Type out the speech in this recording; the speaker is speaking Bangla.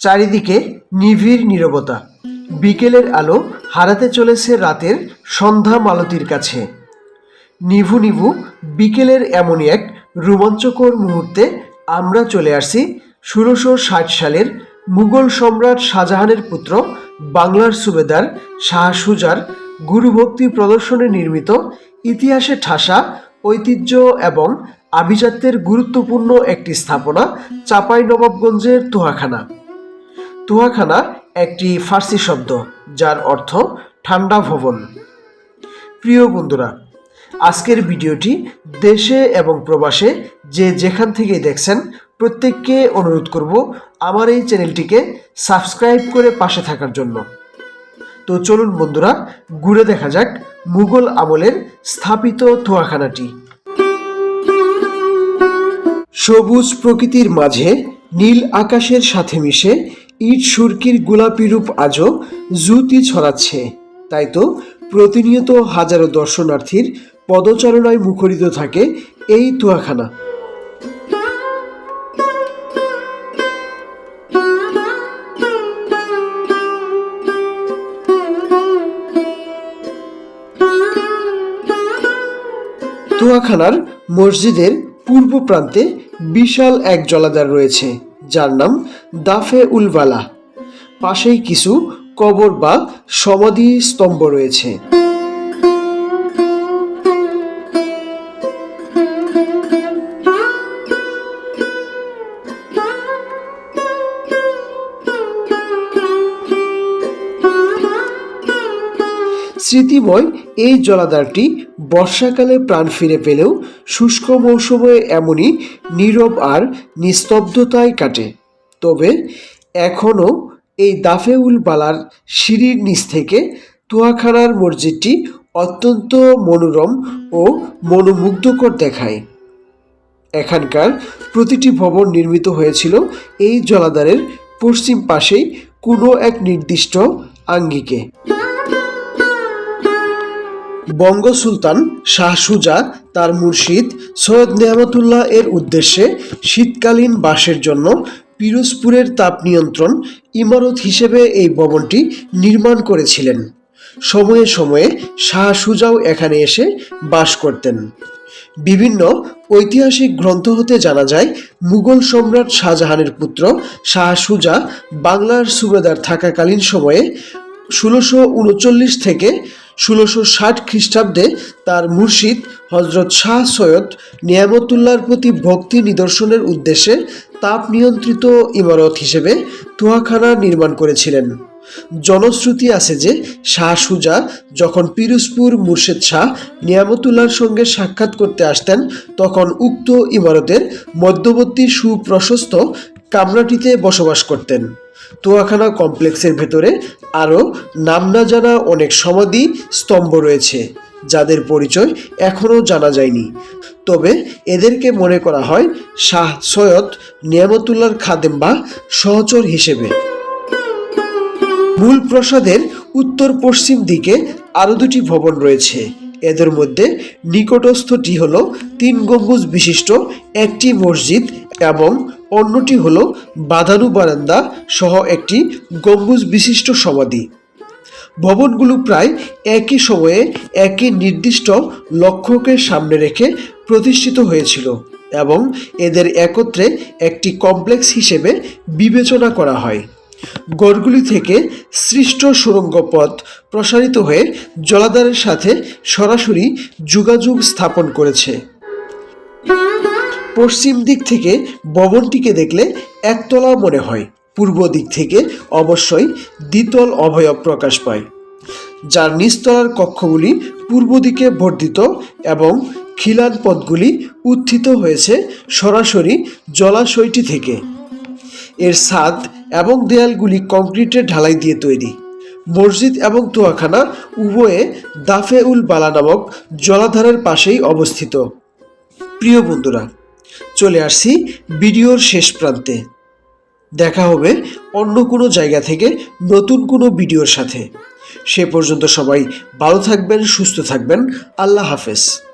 চারিদিকে নিবিড় নীরবতা। বিকেলের আলো হারাতে চলেছে রাতের সন্ধ্যা মালতির কাছে। নিভু নিভু বিকেলের এমনই এক রোমাঞ্চকর মুহূর্তে আমরা চলে আসছি ষোলোশো ষাট সালের মুঘল সম্রাট শাহজাহানের পুত্র বাংলার সুবেদার শাহ সুজার গুরুভক্তি প্রদর্শনে নির্মিত ইতিহাসে ঠাসা ঐতিহ্য এবং আভিজাত্যের গুরুত্বপূর্ণ একটি স্থাপনা চাপাই নবাবগঞ্জের তোহাখানা। তোহাখানা একটি ফার্সি শব্দ, যার অর্থ ঠান্ডা ভবন। প্রিয় বন্ধুরা, আজকের ভিডিওটি দেশে এবং প্রবাসে যে যেখান থেকেই দেখছেন, প্রত্যেককে অনুরোধ করব আমার এই চ্যানেলটিকে সাবস্ক্রাইব করে পাশে থাকার জন্য। তো চলুন বন্ধুরা, ঘুরে দেখা যাক মুঘল আমলের স্থাপিত তোয়াখানাটি। সবুজ প্রকৃতির মাঝে নীল আকাশের সাথে মিশে ইট সুরকির গোলাপি রূপ আজও জুতি ছড়াচ্ছে। তাই তো প্রতিনিয়ত হাজারো দর্শনার্থীর পদচারণায় মুখরিত থাকে এই তুয়াখানা। তুয়াখানার মসজিদের পূর্ব প্রান্তে বিশাল এক জলাধার রয়েছে। যার নাম দাফে উলওয়ালা পাশেই কিছু কবর বা সমাধি স্তম্ভ রয়েছে। স্মৃতিময় এই জলাধারটি বর্ষাকালে প্রাণ ফিরে পেলেও শুষ্ক মৌসুমে এমনই নীরব আর নিস্তব্ধতায় কাটে। তবে এখনও এই দাফেউল বালার সিঁড়ির নিচ থেকে তুয়াখানার মসজিদটি অত্যন্ত মনোরম ও মনোমুগ্ধকর দেখায়। এখানকার প্রতিটি ভবন নির্মিত হয়েছিল এই জলাধারের পশ্চিম পাশেই কোনো এক নির্দিষ্ট আঙ্গিকে। বঙ্গ সুলতান শাহ সুজা, তার মুর্শিদ সৈয়দ নেয়ামতুল্লাহ এর উদ্দেশ্যে শীতকালীন বাসের জন্য পিরোজপুরের তাপ নিয়ন্ত্রণ ইমারত হিসেবে এই ভবনটি নির্মাণ করেছিলেন। সময়ে সময়ে শাহ সুজাও এখানে এসে বাস করতেন। বিভিন্ন ঐতিহাসিক গ্রন্থ হতে জানা যায়, মুঘল সম্রাট শাহজাহানের পুত্র শাহ সুজা বাংলার সুবেদার থাকাকালীন সময়ে ষোলোশো উনচল্লিশ থেকে ষোলোশো ষাট খ্রিস্টাব্দে তার মুর্শিদ হজরত শাহ সৈয়দ নিয়ামতুল্লার প্রতি ভক্তি নিদর্শনের উদ্দেশ্যে তাপ নিয়ন্ত্রিত ইমারত হিসেবে তুহাখানা নির্মাণ করেছিলেন। জনশ্রুতি আছে যে শাহ সুজা যখন পিরুজপুর মুর্শেদ শাহ নিয়ামতুল্লার সঙ্গে সাক্ষাৎ করতে আসতেন, তখন উক্ত ইমারতের মধ্যবর্তী সুপ্রশস্ত কামরাটিতে বসবাস করতেন। তোয়াখানা কমপ্লেক্সের ভেতরে আরও নাম না জানা অনেক সমাধি স্তম্ভ রয়েছে, যাদের পরিচয় এখনও জানা যায়নি। তবে এদেরকে মনে করা হয় শাহ সৈয়দ নিয়ামতুল্লাহর খাদেম বা সহচর হিসেবে। মূল প্রাসাদের উত্তর পশ্চিম দিকে আরও দুটি ভবন রয়েছে। এদের মধ্যে নিকটস্থটি হল তিন গম্বুজ বিশিষ্ট একটি মসজিদ এবং অন্যটি হল বাদানু বারান্দা সহ একটি গম্বুজ বিশিষ্ট সমাধি। ভবনগুলো প্রায় একই সময়ে একই নির্দিষ্ট লক্ষ্যকে সামনে রেখে প্রতিষ্ঠিত হয়েছিল এবং এদের একত্রে একটি কমপ্লেক্স হিসেবে বিবেচনা করা হয়। গড়গুলি থেকে সৃষ্ট সুড়ঙ্গ পথ প্রসারিত হয়ে জলাধারের সাথে সরাসরি যোগাযোগ স্থাপন করেছে। পশ্চিম দিক থেকে ভবনটিকে দেখলে একতলা মনে হয়। পূর্ব দিক থেকে অবশ্যই দ্বিতল অভয়ব প্রকাশ পায়। যার নিচতলার কক্ষগুলি পূর্ব দিকে বর্ধিত এবং খিলান পথগুলি উত্থিত হয়েছে সরাসরি জলাশয়টি থেকে। এর ছাদ এবং দেয়ালগুলি কংক্রিটের ঢালাই দিয়ে তৈরি। মসজিদ এবং তোয়াখানা উভয়ে দাফে উল বালা নামক জলাধারের পাশেই অবস্থিত। প্রিয় বন্ধুরা চলে আসছি ভিডিওর শেষ প্রান্তে। দেখা হবে অন্য কোনো জায়গা থেকে নতুন কোনো ভিডিওর সাথে। সে পর্যন্ত সবাই ভালো থাকবেন, সুস্থ থাকবেন। আল্লাহ হাফেজ।